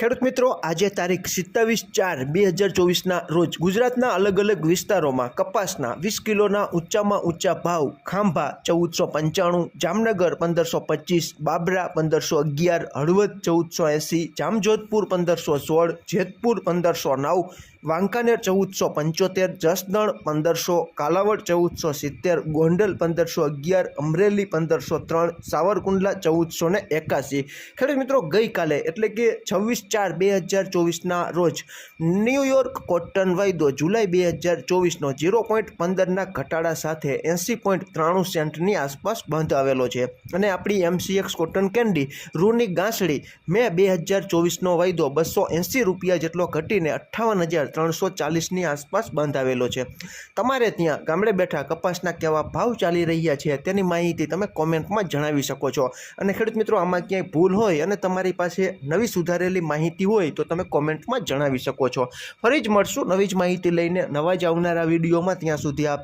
ખેડૂત મિત્રો, આજે તારીખ સિત્તાવીસ ચાર બે હજાર ચોવીસના રોજ ગુજરાતના અલગ અલગ વિસ્તારોમાં કપાસના વીસ કિલોના ઊંચામાં ઊંચા ભાવ, ખાંભા ચૌદસો પંચાણું, જામનગર પંદરસો પચીસ, બાબરા પંદરસો અગિયાર, હળવદ ચૌદસો એંસી, જામજોધપુર પંદરસો સોળ, જેતપુર પંદરસો નવ વાંકાનેર ચૌદસો પંચોતેર, જસદણ પંદરસો, કાલાવડ ચૌદસો સિત્તેર, ગોંડલ પંદરસો અગિયાર, અમરેલી પંદરસો ત્રણ, સાવરકુંડલા ચૌદસો ને એકાસી. ખેડૂત મિત્રો, ગઈકાલે એટલે કે છવ્વીસ ચાર બે હજાર ચોવીસના રોજ ન્યૂયોર્ક કોટન વાયદો જુલાઈ બે હજાર ચોવીસનો ઝીરો પોઈન્ટ પંદરના ઘટાડા સાથે એંસી પોઈન્ટ ત્રાણું સેન્ટની આસપાસ બંધ આવેલો છે. અને આપણી એમસીએક્સ કોટન કેન્ડી, રૂની ગાંસડી, મે બે હજાર ચોવીસનો વાયદો બસો એંસી રૂપિયા જેટલો ઘટીને અઠ્ઠાવન હજાર ત્રણસો ચાલીસની આસપાસ બંધ આવેલો છે. તમારે ત્યાં ગામડે બેઠા કપાસના કેવા ભાવ ચાલી રહ્યા છે તેની માહિતી તમે કોમેન્ટમાં જણાવી શકો છો. અને ખેડૂત મિત્રો, આમાં ક્યાંય ભૂલ હોય અને તમારી પાસે નવી સુધારેલી માહિતી હોય તો તમે કોમેન્ટમાં જણાવી શકો છો. ફરી જ મળશું નવી જ માહિતી લઈને નવા જ આવનારા વિડીયોમાં. ત્યાં સુધી આપ